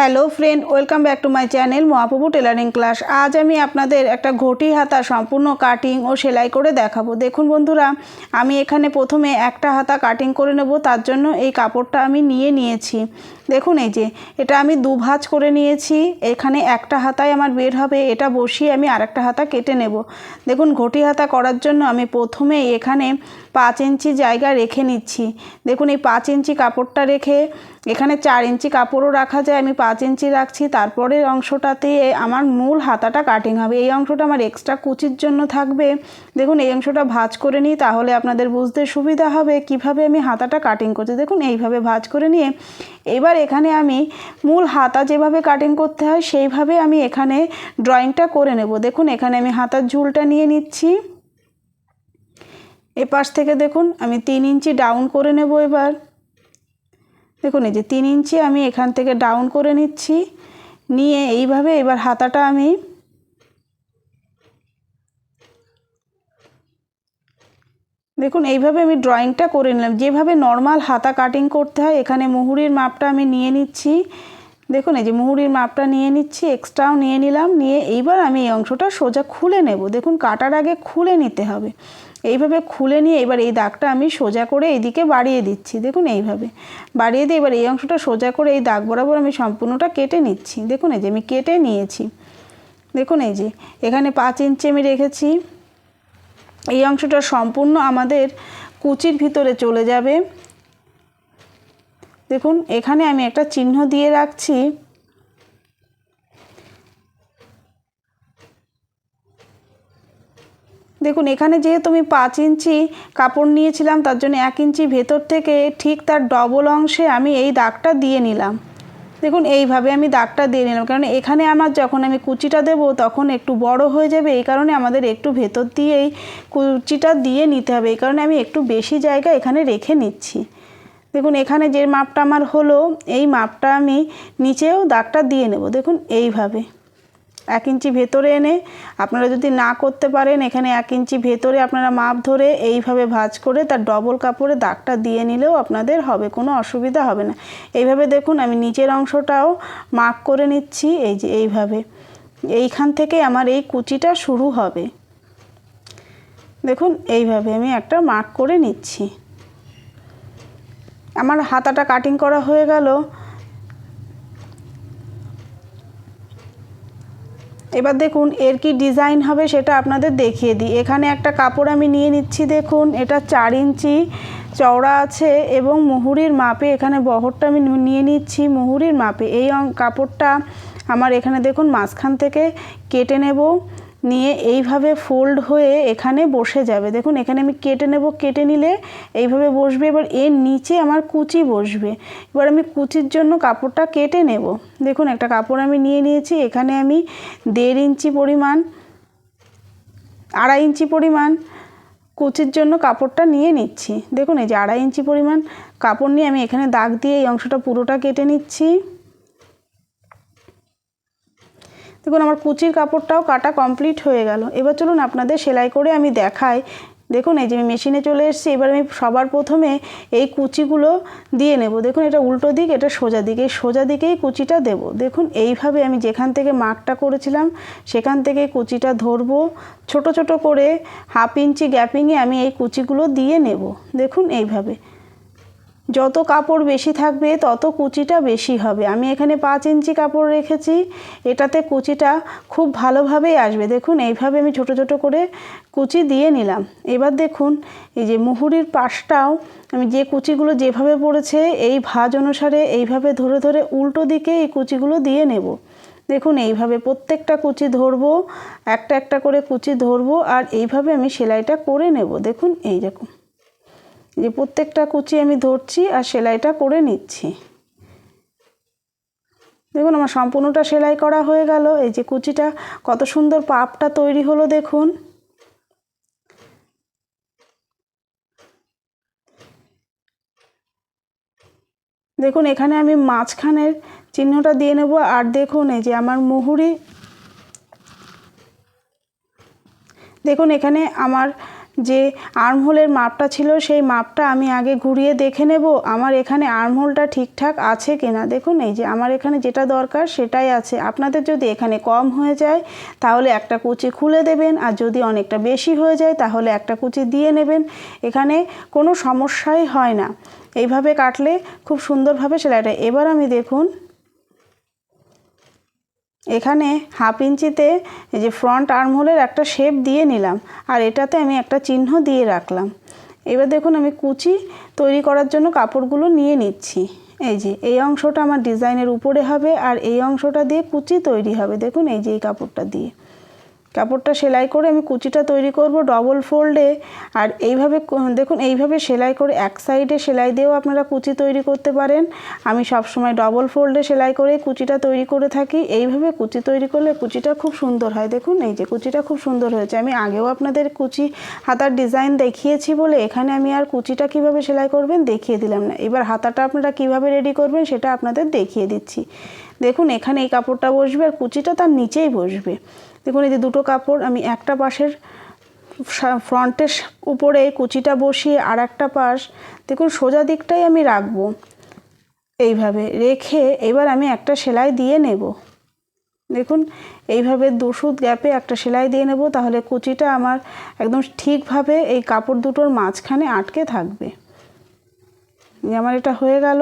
Hello friend, welcome back to my channel Mahaprabhu tailoring class. আজ আমি আপনাদের একটা ঘটি হাতা সম্পূর্ণ কাটিং ও সেলাই করে দেখাবো। দেখুন বন্ধুরা, আমি এখানে প্রথমে একটা হাতা কাটিং করে নেব, তার জন্য এই কাপড়টা আমি নিয়ে নিয়েছি। দেখুন এই যে, এটা আমি দু ভাঁজ করে নিয়েছি, এখানে একটা হাতায় আমার বের হবে, এটা বসিয়ে আমি আরেকটা হাতা কেটে নেব। দেখুন, ঘটি হাতা করার জন্য আমি প্রথমে এখানে পাঁচ ইঞ্চি জায়গা রেখে নিচ্ছি। দেখুন, এই পাঁচ ইঞ্চি কাপড়টা রেখে এখানে চার ইঞ্চি কাপড়ও রাখা যায়, আমি পাঁচ ইঞ্চি রাখছি। তারপরের অংশটাতে আমার মূল হাতাটা কাটিং হবে। এই অংশটা আমার এক্সট্রা কুচির জন্য থাকবে। দেখুন, এই অংশটা ভাঁজ করে নিই, তাহলে আপনাদের বুঝতে সুবিধা হবে কীভাবে আমি হাতাটা কাটিং করছি। দেখুন, এইভাবে ভাঁজ করে নিয়ে এবার এখানে আমি মূল হাতা যেভাবে কাটিং করতে হয়, সেইভাবে আমি এখানে ড্রয়িংটা করে নেব। দেখুন, এখানে আমি হাতার ঝুলটা নিয়ে নিচ্ছি। এপাশ থেকে দেখুন, আমি তিন ইঞ্চি ডাউন করে নেব এবার। দেখুন, এই যে তিন ইঞ্চি আমি এখান থেকে ডাউন করে নিচ্ছি। নিয়ে এইভাবে এবার হাতাটা আমি দেখুন, এইভাবে আমি ড্রয়িংটা করে নিলাম। যেভাবে নর্মাল হাতা কাটিং করতে হয়, এখানে মুহুরির মাপটা আমি নিয়ে নিচ্ছি। দেখুন, এই যে মুহুরির মাপটা নিয়ে নিচ্ছি এক্সট্রাও নিয়ে নিলাম, নিয়ে এইবার আমি এই অংশটা সোজা খুলে নেব। দেখুন, কাটার আগে খুলে নিতে হবে। এইভাবে খুলে নিয়ে এবার এই দাগটা আমি সোজা করে এইদিকে বাড়িয়ে দিচ্ছি। দেখুন, এইভাবে বাড়িয়ে দিয়ে এবার এই অংশটা সোজা করে এই দাগ বরাবর আমি সম্পূর্ণটা কেটে নিচ্ছি। দেখুন, এই যে আমি কেটে নিয়েছি। দেখুন, এই যে এখানে পাঁচ ইঞ্চি আমি রেখেছি। এই অংশটা সম্পূর্ণ আমাদের কুচির ভিতরে চলে যাবে। দেখুন, এখানে আমি একটা চিহ্ন দিয়ে রাখছি। দেখুন, এখানে যেহেতু আমি পাঁচ ইঞ্চি কাপড় নিয়েছিলাম, তার জন্য এক ইঞ্চি ভেতর থেকে ঠিক তার ডবল অংশে আমি এই দাগটা দিয়ে নিলাম। দেখুন, এইভাবে আমি দাগটা দিয়ে নিলাম। কারণ এখানে আমার যখন আমি কুচিটা দেব, তখন একটু বড় হয়ে যাবে। এই কারণে আমাদের একটু ভেতর দিয়েই কুচিটা দিয়ে নিতে হবে। এই কারণে আমি একটু বেশি জায়গা এখানে রেখে নিচ্ছি। দেখুন, এখানে যে মাপটা আমার হলো, এই মাপটা আমি নিচেও দাগটা দিয়ে নেব। দেখুন, এইভাবে। এক ইঞ্চি ভেতরে এনে আপনারা যদি না করতে পারেন, এখানে এক ইঞ্চি ভেতরে আপনারা মাপ ধরে এইভাবে ভাঁজ করে তার ডবল কাপড়ে দাগটা দিয়ে নিলেও আপনাদের হবে, কোনো অসুবিধা হবে না। এইভাবে দেখুন আমি নিচের অংশটাও মাপ করে নিচ্ছি, এই যে এইভাবে। এইখান থেকে আমার এই কুচিটা শুরু হবে। দেখুন, এইভাবে আমি একটা মার্ক করে নিচ্ছি। আমার হাতাটা কাটিং করা হয়ে গেল। এবার দেখুন, এর কি ডিজাইন হবে সেটা আপনাদের দেখিয়ে দিই। এখানে একটা কাপড় আমি নিয়ে নিচ্ছি, দেখুন, এটা চার ইঞ্চি চওড়া আছে এবং মুহুরির মাপে এখানে বহরটা আমি নিয়ে নিচ্ছি মুহুরির মাপে। এই কাপড়টা আমার এখানে দেখুন মাঝখান থেকে কেটে নেব। নিয়ে এইভাবে ফোল্ড হয়ে এখানে বসে যাবে। দেখুন, এখানে আমি কেটে নেব, কেটে নিলে এইভাবে বসবে। এবার এর নিচে আমার কুচি বসবে। এবার আমি কুচির জন্য কাপড়টা কেটে নেব। দেখুন, একটা কাপড় আমি নিয়ে নিয়েছি। এখানে আমি দেড় ইঞ্চি পরিমাণ, আড়াই ইঞ্চি পরিমাণ কুচির জন্য কাপড়টা নিয়ে নিচ্ছি। দেখুন, এই যে আড়াই ইঞ্চি পরিমাণ কাপড় নিয়ে আমি এখানে দাগ দিয়ে এই অংশটা পুরোটা কেটে নিচ্ছি। দেখুন, আমার কুচির কাপড়টাও কাটা কমপ্লিট হয়ে গেল। এবার চলুন আপনাদের সেলাই করে আমি দেখাই। দেখুন, এই যে আমি মেশিনে চলে এসেছি, এবার আমি সবার প্রথমে এই কুচিগুলো দিয়ে নেব। দেখুন, এটা উল্টো দিক, এটা সোজা দিক। এই সোজা দিকেই কুচিটা দেব। দেখুন, এইভাবে আমি যেখান থেকে মার্কটা করেছিলাম, সেখান থেকে কুচিটা ধরবো। ছোট ছোট করে হাফ ইঞ্চি গ্যাপিংয়ে আমি এই কুচিগুলো দিয়ে নেব। দেখুন, এইভাবে। যত কাপড় বেশি থাকবে, তত কুচিটা বেশি হবে। আমি এখানে পাঁচ ইঞ্চি কাপড় রেখেছি। এটাতে কুচিটা খুব ভালোভাবেই আসবে। দেখুন, এইভাবে আমি ছোট ছোট করে কুচি দিয়ে নিলাম। এবার দেখুন, এই যে মুহুরির পাশটাও আমি যে কুচিগুলো যেভাবে পড়েছে, এই ভাজ অনুসারে এইভাবে ধরে ধরে উল্টো দিকে এই কুচিগুলো দিয়ে নেব। দেখুন, এইভাবে প্রত্যেকটা কুচি ধরবো, একটা একটা করে কুচি ধরবো, আর এইভাবে আমি সেলাইটা করে নেব। দেখুন, এই রকম যে প্রত্যেকটা কুচি আমি ধরছি আর সেলাইটা করে নিচ্ছি। দেখুন, আমার সম্পূর্ণটা সেলাই করা হয়ে গেল। এই যে কুচিটা, কত সুন্দর পাপটা তৈরি হলো দেখুন। দেখুন, এখানে আমি মাঝখানের চিহ্নটা দিয়ে নেব। আর দেখুন, এই যে আমার মুহুরি। দেখুন, এখানে আমার যে আর্মহোলের মাপটা ছিল, সেই মাপটা আমি আগে ঘুরিয়ে দেখে নেব, আমার এখানে আর্মহোলটা ঠিকঠাক আছে কিনা। দেখুন, এই যে আমার এখানে যেটা দরকার সেটাই আছে। আপনাদের যদি এখানে কম হয়ে যায়, তাহলে একটা কুচি খুলে দেবেন, আর যদি অনেকটা বেশি হয়ে যায়, তাহলে একটা কুচি দিয়ে নেবেন। এখানে কোনো সমস্যাই হয় না। এইভাবে কাটলে খুব সুন্দরভাবে সেলাইটা। এবার আমি দেখুন এখানে হাফ ইঞ্চিতে এই যে ফ্রন্ট আর্মহোলের একটা শেপ দিয়ে নিলাম, আর এটাতে আমি একটা চিহ্ন দিয়ে রাখলাম। এবার দেখুন আমি কুচি তৈরি করার জন্য কাপড়গুলো নিয়ে নিচ্ছি। এই যে, এই অংশটা আমার ডিজাইনের উপরে হবে, আর এই অংশটা দিয়ে কুচি তৈরি হবে। দেখুন এই যে এই কাপড়টা দিয়ে। কাপড়টা সেলাই করে আমি কুচিটা তৈরি করব ডবল ফোল্ডে আর এইভাবে দেখুন, এইভাবে সেলাই করে এক সাইডে সেলাই দিয়েও আপনারা কুচি তৈরি করতে পারেন। আমি সব সময় ডবল ফোল্ডে সেলাই করে কুচিটা তৈরি করে থাকি। এইভাবে কুচি তৈরি করলে কুচিটা খুব সুন্দর হয়। দেখুন, এই যে কুচিটা খুব সুন্দর হয়েছে। আমি আগেও আপনাদের কুচি হাতার ডিজাইন দেখিয়েছি বলে এখানে আমি আর কুচিটা কীভাবে সেলাই করবেন দেখিয়ে দিলাম না। এবার হাতাটা আপনারা কীভাবে রেডি করবেন সেটা আপনাদের দেখিয়ে দিচ্ছি। দেখুন, এখানে এই কাপড়টা বসবে আর কুচিটা তার নিচেই বসবে। দেখুন এই যে দুটো কাপড়, আমি একটা পাশের ফ্রন্টের উপরে কুচিটা বসিয়ে আর একটা পাশ, দেখুন সোজা দিকটাই আমি রাখব। এইভাবে রেখে এবার আমি একটা সেলাই দিয়ে নেব। দেখুন এইভাবে দুশুদ গ্যাপে একটা সেলাই দিয়ে নেব, তাহলে কুচিটা আমার একদম ঠিকভাবে এই কাপড় দুটোর মাঝখানে আটকে থাকবে। আমার এটা হয়ে গেল।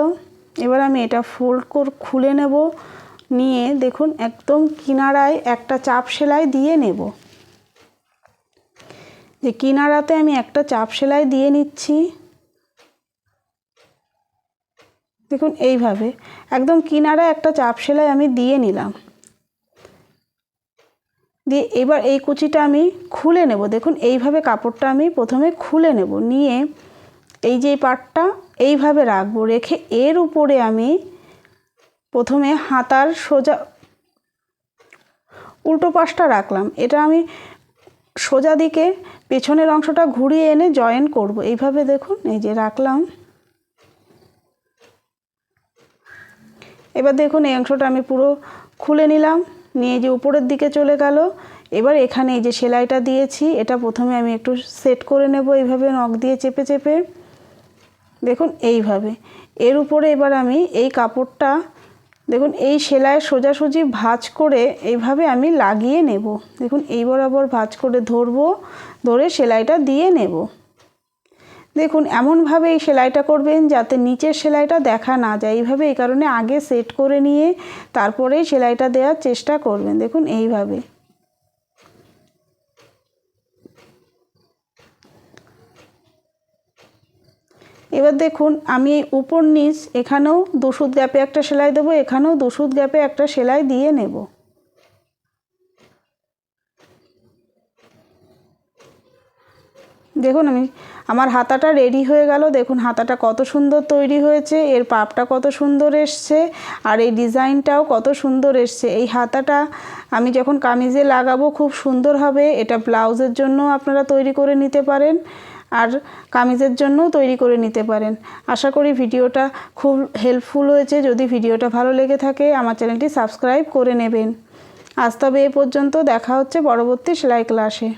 এবার আমি এটা ফোল্ড কর, খুলে নেব। নিয়ে দেখুন একদম কিনারায় একটা চাপ সেলাই দিয়ে নেব। যে কিনারাতে আমি একটা চাপ সেলাই দিয়ে নিচ্ছি। দেখুন এইভাবে একদম কিনারায় একটা চাপ সেলাই আমি দিয়ে নিলাম। দিয়ে এবার এই কুচিটা আমি খুলে নেব। দেখুন এইভাবে কাপড়টা আমি প্রথমে খুলে নেব। নিয়ে এই যে পাটটা এইভাবে রাখব। রেখে এর উপরে আমি প্রথমে হাতার সোজা উল্টো পাশটা রাখলাম। এটা আমি সোজা দিকে পেছনের অংশটা ঘুরিয়ে এনে জয়েন করব। এইভাবে দেখুন, এই যে রাখলাম। এবার দেখুন, এই অংশটা আমি পুরো খুলে নিলাম। নিয়ে যে উপরের দিকে চলে গেল, এবার এখানে এই যে সেলাইটা দিয়েছি, এটা প্রথমে আমি একটু সেট করে নেব এইভাবে, নখ দিয়ে চেপে চেপে। দেখুন, এইভাবে। এর উপরে এবার আমি এই কাপড়টা দেখুন, এই সেলাই সোজাসুজি ভাঁজ করে এইভাবে আমি লাগিয়ে নেব। দেখুন, এই বরাবর ভাঁজ করে ধরবো, ধরে সেলাইটা দিয়ে নেব। দেখুন, এমনভাবে এই সেলাইটা করবেন যাতে নিচের সেলাইটা দেখা না যায়। এইভাবে এই কারণে আগে সেট করে নিয়ে তারপরেই সেলাইটা দেওয়ার চেষ্টা করবেন। দেখুন, এইভাবে। এবার দেখুন, আমি উপর নিচ, এখানেও দুশুদ গ্যাপে একটা সেলাই দেবো, এখানেও দুশুদ গ্যাপে একটা সেলাই দিয়ে নেব। দেখুন, আমি, আমার হাতাটা রেডি হয়ে গেল। দেখুন, হাতাটা কত সুন্দর তৈরি হয়েছে, এর পাপটা কত সুন্দর এসছে, আর এই ডিজাইনটাও কত সুন্দর এসছে। এই হাতাটা আমি যখন কামিজে লাগাবো, খুব সুন্দর হবে। এটা ব্লাউজের জন্য আপনারা তৈরি করে নিতে পারেন। আর কামিজের জন্যও তৈরি করে নিতে পারেন। আশা করি ভিডিওটা খুব হেল্পফুল হয়েছে। যদি ভিডিওটা ভালো লেগে থাকে, আমার চ্যানেলটি সাবস্ক্রাইব করে নেবেন। আজ তবে এ পর্যন্ত দেখা হচ্ছে পরবর্তী সেলাই ক্লাসে